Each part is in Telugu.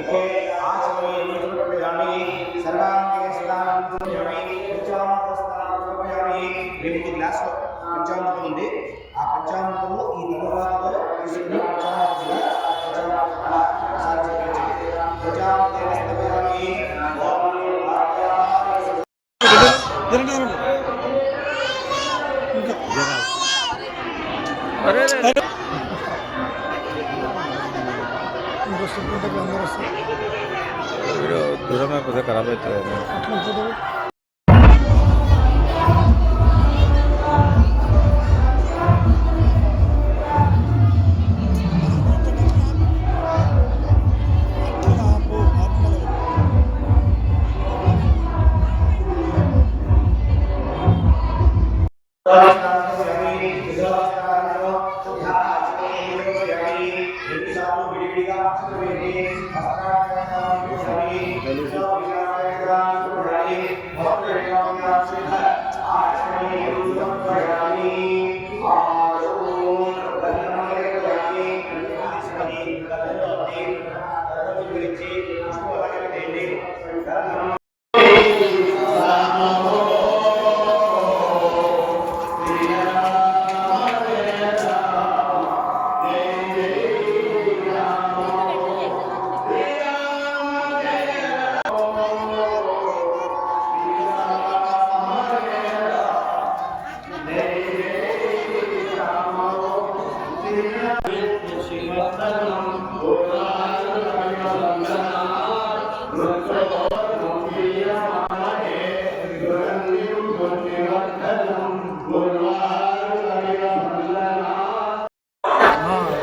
సమర్పయామి ముఖే ఆచమయం సమర్పయామి సర్వాంగే సదానం సమర్పయామి పంచామృతస్థానం సమర్పయామి మేము ఈ గ్లాస్లో పంచామృతం ఉంది. ఆ పంచామృతము ఈ తలవారిలో తీసుకుని పంచామృతంగా दुरामा कसं खराब येतो Thank uh you. -huh. అవుతుంది మా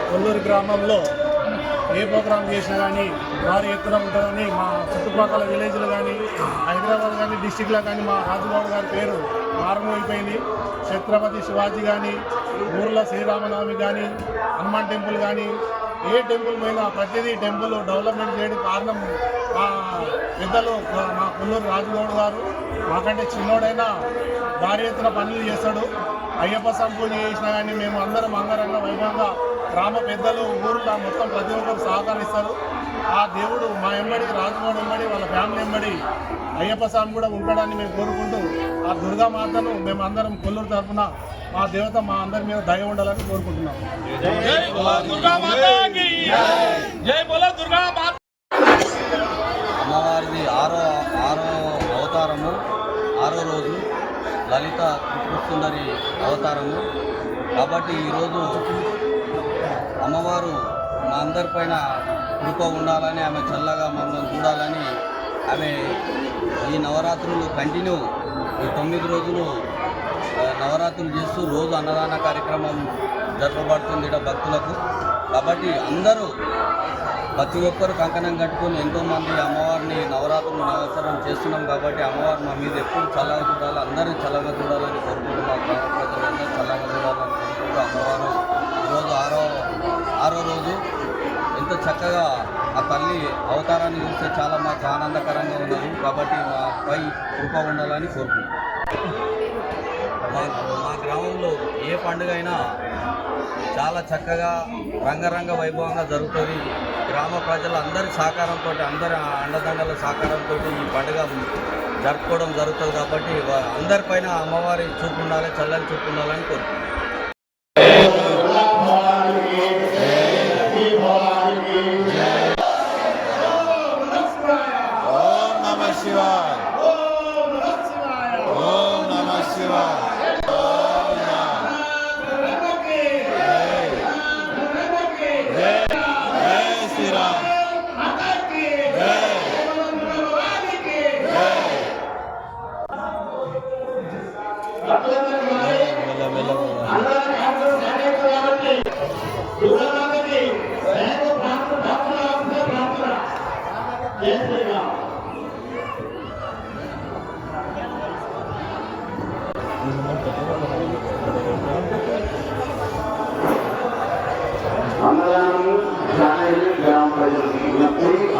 కొల్లూరు గ్రామంలో ఏ ప్రోగ్రామ్ చేసినా కానీ భారీ ఎత్తున ఉంటుందని మా చుట్టుపక్కల విలేజ్లు కానీ హైదరాబాద్ కానీ డిస్టిక్లో కానీ మా రాజుగౌడ్ గారి పేరు మారుమోగిపోయింది. ఛత్రపతి శివాజీ కానీ ఊర్లో శ్రీరామనవమి కానీ హనుమాన్ టెంపుల్ కానీ ఏ టెంపుల్ పోయినా ప్రతిదీ టెంపుల్ డెవలప్మెంట్ చేయడం కారణం మా పెద్దలు మా కొల్లూరు రాజుగౌడ్ గారు మాకంటే చిన్నోడైనా భారీ ఎత్తున పనులు చేస్తాడు అయ్యప్ప సంపూజ చేసినా కానీ మేము అందరం అంగరంగ వైభవంగా గ్రామ పెద్దలు ఊర్లో మొత్తం ప్రతి ఒక్కరు సహకరిస్తారు. ఆ దేవుడు మా ఎంబడి రాజమోహన్ ఎంబడి వాళ్ళ ఫ్యామిలీ ఎంబడి అయ్యప్ప స్వామి కూడా ఉంటాడని మేము కోరుకుంటూ ఆ దుర్గామాతను మేము అందరం కొల్లూరు తరఫున మా దేవత మా అందరి మీద దయ ఉండాలని కోరుకుంటున్నాం. అవతారము. ఆరో రోజు లలిత త్రిపురసుందరి అవతారము. కాబట్టి ఈరోజు అమ్మవారు మా అందరిపైన కృప ఉండాలని ఆమె చల్లగా మమ్మల్ని చూడాలని ఆమె ఈ నవరాత్రులు కంటిన్యూ ఈ తొమ్మిది రోజులు నవరాత్రులు చేస్తూ రోజు అన్నదాన కార్యక్రమం జరపబడుతుంది ఈడ భక్తులకు. కాబట్టి అందరూ ప్రతి ఒక్కరు కంకణం కట్టుకొని ఎంతోమంది అమ్మవారిని నవరాత్రులు నవసరం చేస్తున్నాం కాబట్టి అమ్మవారు మా మీద ఎప్పుడు చల్లగా చూడాలి అందరూ చల్లగా చూడాలని కోరుకుంటున్నాం. మా గ్రామ చల్లగా చూడాలని కోరుకుంటూ అమ్మవారు ఈరోజు ఆరో ఆరో రోజు ఎంత చక్కగా ఆ తల్లి అవతారాన్ని చూస్తే చాలా మాకు ఆనందకరంగా ఉన్నది. కాబట్టి మాపై కృప ఉండాలని కోరుకుంటున్నాం. మా మా గ్రామంలో ఏ పండుగ అయినా చాలా చక్కగా రంగరంగ వైభవంగా జరుగుతుంది. గ్రామ ప్రజలు అందరి సహకారంతో అందరి అండదండల సహకారంతో ఈ పండుగ జరుపుకోవడం జరుగుతుంది కాబట్టి అందరిపైన అమ్మవారి చూపు ఉండాలి చల్లని చూపు ఉండాలని కోరుకుంటున్నాను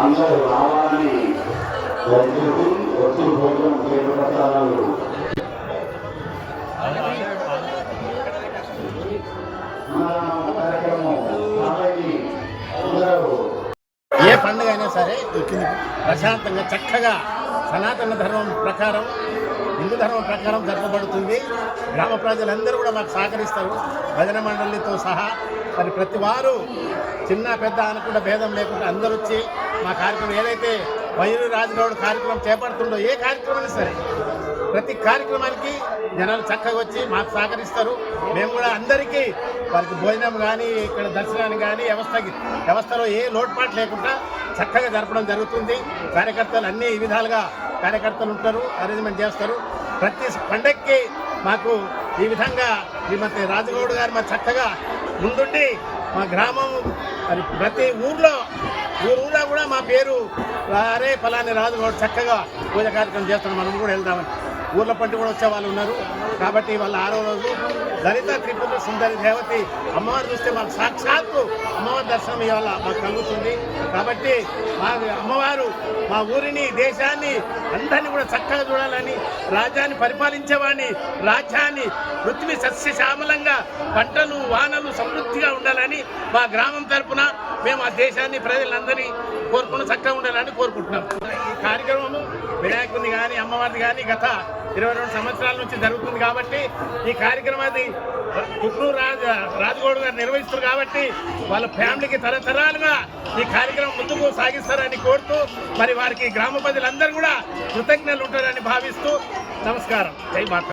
అందరూ రావాలని దయచేసి భోజనం చేపట్టాలను ఏ పండుగ అయినా సరే ప్రశాంతంగా చక్కగా సనాతన ధర్మం ప్రకారం హిందూ ధర్మం ప్రకారం జరపబడుతుంది. గ్రామ ప్రజలందరూ కూడా మాకు సహకరిస్తారు. భజన మండలితో సహా మరి ప్రతి వారు చిన్న పెద్ద అనుకుంటే భేదం లేకుండా అందరూ వచ్చి మా కార్యక్రమం ఏదైతే వైరు రాజుగౌడ్ కార్యక్రమం చేపడుతుండో ఏ కార్యక్రమం సరే ప్రతి కార్యక్రమానికి జనాలు చక్కగా వచ్చి మాకు సహకరిస్తారు. మేము కూడా అందరికీ వారికి భోజనం కానీ ఇక్కడ దర్శనాన్ని కానీ వ్యవస్థకి వ్యవస్థలో ఏ లోటుపాటు లేకుండా చక్కగా జరపడం జరుగుతుంది. కార్యకర్తలు అన్ని విధాలుగా కార్యకర్తలు ఉంటారు అరేంజ్మెంట్ చేస్తారు. ప్రతి పండక్కి మాకు ఈ విధంగా శ్రీమతి రాజగౌడ్ గారు మా చక్కగా ముందుండి మా గ్రామం మరి ప్రతి ఊర్లో ఈ ఊళ్ళో కూడా మా పేరు అరే ఫలాని రాదు చక్కగా పూజ కార్యక్రమం చేస్తున్నాం మనం కూడా వెళ్దామని. ఊర్ల పంటి కూడా వచ్చే వాళ్ళు ఉన్నారు. కాబట్టి వాళ్ళ ఆరో రోజు దళిత త్రిపుర సుందరి దేవతి అమ్మవారు చూస్తే మాకు సాక్షాత్తు అమ్మవారి దర్శనం ఇవాళ మాకు కలుగుతుంది. కాబట్టి మా అమ్మవారు మా ఊరిని దేశాన్ని అందరినీ కూడా చక్కగా చూడాలని రాజ్యాన్ని పరిపాలించేవాడిని రాజ్యాన్ని పృథ్వీ సస్యశ్యామలంగా పంటలు వానలు సమృద్ధిగా ఉండాలని మా గ్రామం తరపున మేము ఆ దేశాన్ని ప్రజలందరినీ కోరుకుని చక్కగా ఉండాలని కోరుకుంటున్నాం. ఈ కార్యక్రమము వినాయకుడిని కానీ అమ్మవారిని కానీ గత ఇరవై రెండు సంవత్సరాల నుంచి జరుగుతుంది కాబట్టి ఈ కార్యక్రమాన్ని కుట్నూరు రాజ రాజగౌడ్ గారు నిర్వహిస్తారు కాబట్టి వాళ్ళ ఫ్యామిలీకి తరతరాలుగా ఈ కార్యక్రమం ముందుకు సాగిస్తారని కోరుతూ మరి వారికి గ్రామ ప్రజలందరూ కూడా కృతజ్ఞతలు ఉంటారని భావిస్తూ నమస్కారం. జై మాత